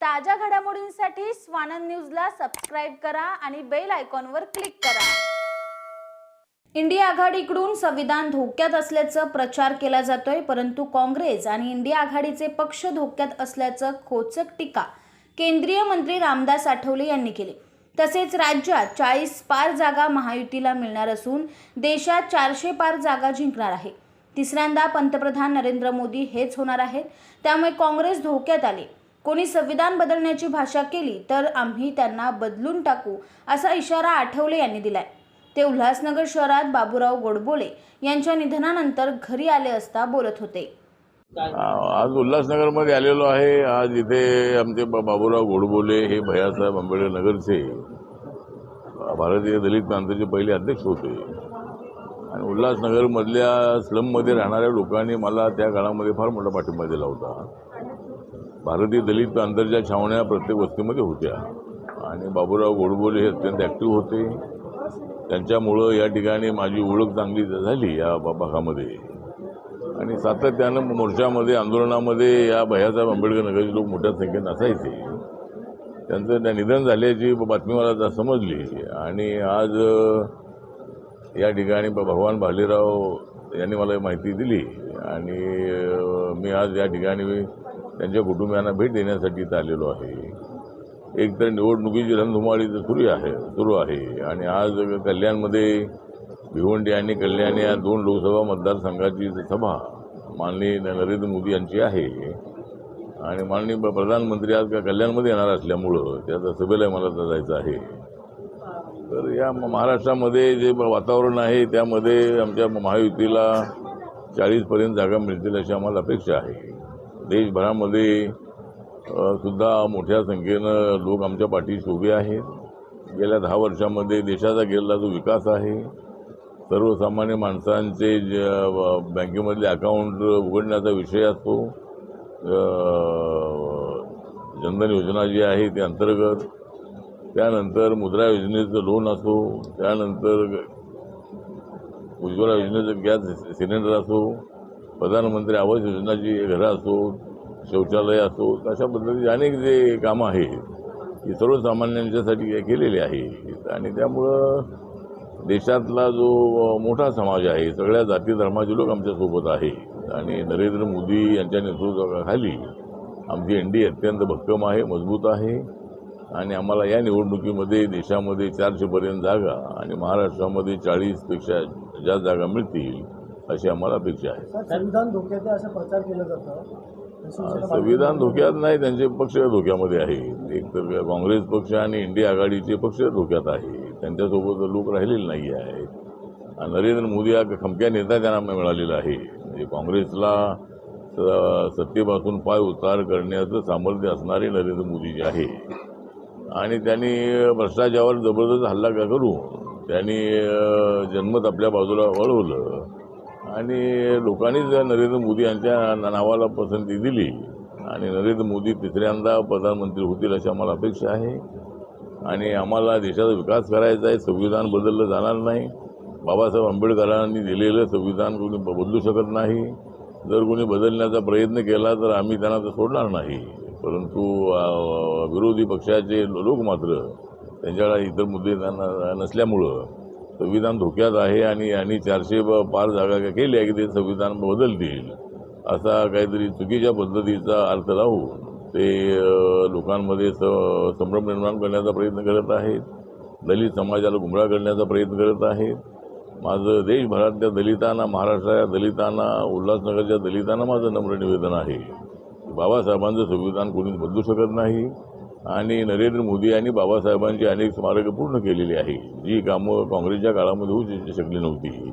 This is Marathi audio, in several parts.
ताज्या घडामोडींसाठी स्वानंद न्यूजला सबस्क्राईब करा आणि बेल आयकॉनवर क्लिक करा. इंडिया आघाडीकडून संविधान धोक्यात असल्याचं प्रचार केला जातोय परंतु काँग्रेस आणि इंडिया आघाडीचे पक्ष धोक्यात असल्याचं खोचक टीका केंद्रीय मंत्री रामदास आठवले यांनी केली. तसेच राज्यात चाळीस पार जागा महायुतीला मिळणार असून देशात चारशे पार जागा जिंकणार आहे. तिसऱ्यांदा पंतप्रधान नरेंद्र मोदी हेच होणार आहेत. त्यामुळे काँग्रेस धोक्यात आली. कोणी संविधान बदलण्याची भाषा केली तर आम्ही त्यांना बदलून टाकू असा इशारा आठवले यांनी दिलाय. ते उल्हासनगर शहरात बाबूराव गोडबोले यांच्या निधनानंतर घरी आले असता बोलत होते. आज उल्हासनगरमध्ये आलेलो आहे. आज इथे आमचे बाबूराव गोडबोले हे भैयासाहेब आंबेडकर नगरचे भारतीय दलित प्रांताचे पहिले अध्यक्ष होते. आणि उल्हासनगरमधल्या स्लममध्ये राहणाऱ्या लोकांनी मला त्या काळामध्ये फार मोठा पाठिंबा दिला होता. भारतीय दलित प्रांताच्या छावण्या प्रत्येक वस्तीमध्ये होत्या. आणि बाबूराव गोडबोले हे अत्यंत ॲक्टिव्ह होते. त्यांच्यामुळं या ठिकाणी माझी ओळख चांगली झाली या भागामध्ये आणि सातत्यानं मोर्चामध्ये आंदोलनामध्ये या भैयासाहेब आंबेडकर नगरचे लोक मोठ्या संख्येनं असायचे. त्यांचं त्या निधन झाल्याची बातमी मला समजली. आणि आज या ठिकाणी भगवान भालेराव यांनी मला माहिती दिली. आणि मी आज या ठिकाणी त्यांच्या कुटुंबियांना भेट देण्यासाठी इथं आलेलो आहे. एक तर निवडणुकीची रणधुमाळी तर सुरू आहे सुरू आहे. आणि आज कल्याणमध्ये भिवंडी आणि कल्याण या दोन लोकसभा मतदारसंघाची सभा माननीय नरेंद्र मोदी यांची आहे. आणि माननीय प्रधानमंत्री आज का कल्याणमध्ये येणार असल्यामुळं त्या सभेला मला तर जायचं आहे. तर या म- महाराष्ट्रामध्ये जे ब- वातावरण आहे त्यामध्ये आमच्या महायुतीला चाळीसपर्यंत जागा मिळतील अशी आम्हाला अपेक्षा आहे. देशभरामध्ये सुद्धा मोठ्या संख्येनं लोक आमच्या पाठीशी उभे आहेत. गेल्या दहा वर्षामध्ये देशाचा गेलेला जो विकास आहे सर्वसामान्य माणसांचे जे बँकेमधले अकाउंट उघडण्याचा विषय असतो. जनधन योजना जी आहे ते अंतर्गत. त्यानंतर मुद्रा योजनेचं लोन असो त्यानंतर उज्ज्वला योजनेचं गॅस सिलेंडर असो प्रधानमंत्री आवास योजनाची घरं असो शौचालय असो अशा पद्धतीचे अनेक जे कामं आहेत ती सर्वसामान्यांच्यासाठी केलेली आहे आणि त्यामुळं देशातला जो मोठा समाज आहे सगळ्या जाती धर्माचे लोक आमच्यासोबत आहे. आणि नरेंद्र मोदी यांच्या नेतृत्वाखाली आमची एन डी अत्यंत भक्कम आहे मजबूत आहे. आणि आम्हाला या निवडणुकीमध्ये देशामध्ये चारशेपर्यंत जागा आणि महाराष्ट्रामध्ये चाळीसपेक्षा ज्या जागा मिळतील अशी आम्हाला अपेक्षा आहे. संविधान धोक्यात आहे असं प्रचार केला जातं. शिवसेना संविधान धोक्यात नाही त्यांचे पक्ष धोक्यामध्ये आहे एक तर काँग्रेस पक्ष आणि इंडिया आघाडीचे पक्ष धोक्यात आहे त्यांच्यासोबत लोक राहिलेले नाही आहेत. नरेंद्र मोदी हा खमक्या नेता त्यांना मिळालेला आहे. म्हणजे काँग्रेसला सत्तेपासून पाय उतार करण्याचं सामर्थ्य असणारे नरेंद्र मोदी जे आहे. आणि त्यांनी भ्रष्टाचारावर जबरदस्त हल्ला करून त्यांनी जन्मत आपल्या बाजूला वळवलं. आणि लोकांनी जर नरेंद्र मोदी यांच्या नावाला पसंती दिली आणि नरेंद्र मोदी तिसऱ्यांदा प्रधानमंत्री होतील अशी आम्हाला अपेक्षा आहे. आणि आम्हाला देशाचा विकास करायचा आहे संविधान बदललं जाणार नाही. बाबासाहेब आंबेडकरांनी दिलेलं संविधान कोणी बदलू शकत नाही. जर कोणी बदलण्याचा प्रयत्न केला तर आम्ही त्यांना तर सोडणार नाही. परंतु विरोधी पक्षाचे लोक मात्र त्यांच्याकडे इतर मुद्दे त्यांना नसल्यामुळं संविधान धोक्यात आहे आणि आणि चारशे ब- पार जागा काय केल्या की ते संविधान बदलतील असा काहीतरी चुकीच्या पद्धतीचा अर्थ लावून ते लोकांमध्ये स संभ्रम निर्माण करण्याचा प्रयत्न करत आहेत दलित समाजाला गुमराह करण्याचा प्रयत्न करत आहेत. माझं देशभरातल्या दलितांना महाराष्ट्राच्या दलितांना उल्हासनगरच्या दलितांना माझं नम्र निवेदन आहे बाबासाहेबांचं संविधान कोणीच बदलू शकत नाही. आणि नरेंद्र मोदी यांनी बाबासाहेबांची अनेक स्मारकं पूर्ण केलेली आहे. जी कामं काँग्रेसच्या काळामध्ये होऊ शकली नव्हती.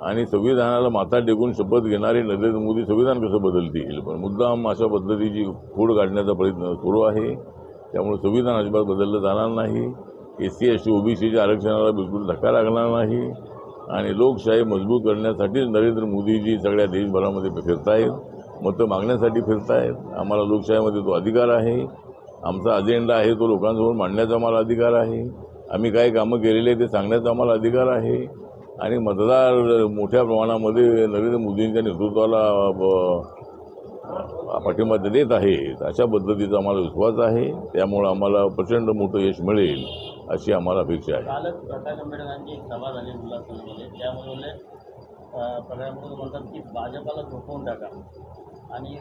आणि संविधानाला माथा टेकून शपथ घेणारे नरेंद्र मोदी संविधान कसं बदलतील? पण मुद्दाम अशा पद्धतीची फोड काढण्याचा प्रयत्न सुरू आहे. त्यामुळे संविधान अजिबात बदललं जाणार नाही. एस सी एस टी ओबीसीच्या आरक्षणाला बिलकुल धक्का लागणार नाही. आणि लोकशाही मजबूत करण्यासाठीच नरेंद्र मोदीजी सगळ्या देशभरामध्ये फिरतायत. मतं मागण्यासाठी फिरतायत. आम्हाला लोकशाहीमध्ये तो अधिकार आहे. आमचा अजेंडा आहे तो लोकांसमोर मांडण्याचा आम्हाला अधिकार आहे. आम्ही काय कामं केलेली आहे ते सांगण्याचा आम्हाला अधिकार आहे. आणि मतदार मोठ्या प्रमाणामध्ये नरेंद्र मोदींच्या नेतृत्वाला ब- पाठिंबा ते देत आहेत. अशा पद्धतीचा आम्हाला विश्वास आहे. त्यामुळं आम्हाला प्रचंड मोठं यश मिळेल अशी आम्हाला अपेक्षा आहे. कालच प्रकाश आंबेडकरांची एक सभा झाली उल्हासनगरमध्ये त्यामुळे प्रकाश म्हणतात की भाजपाला झोपवून टाका. आणि.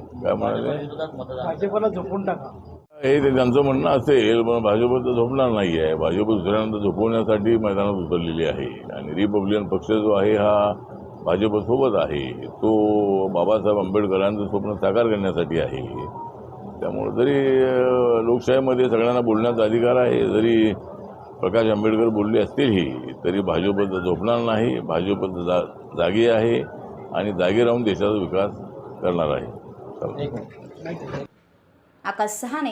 भाजपला झोपून टाका. हे ते त्यांचं म्हणणं असेल पण भाजप तर झोपणार नाही आहे. भाजप दुसऱ्यांदा झोपवण्यासाठी मैदानात उतरलेली आहे. आणि रिपब्लिकन पक्ष जो आहे हा भाजपसोबत आहे. तो बाबासाहेब आंबेडकरांचं स्वप्न साकार करण्यासाठी आहे. त्यामुळे जरी लोकशाहीमध्ये सगळ्यांना बोलण्याचा अधिकार आहे जरी प्रकाश आंबेडकर बोलले असतीलही तरी भाजप तर झोपणार नाही. भाजप जा जागी आहे आणि जागी राहून देशाचा विकास करणार आहे. आकाश सहाने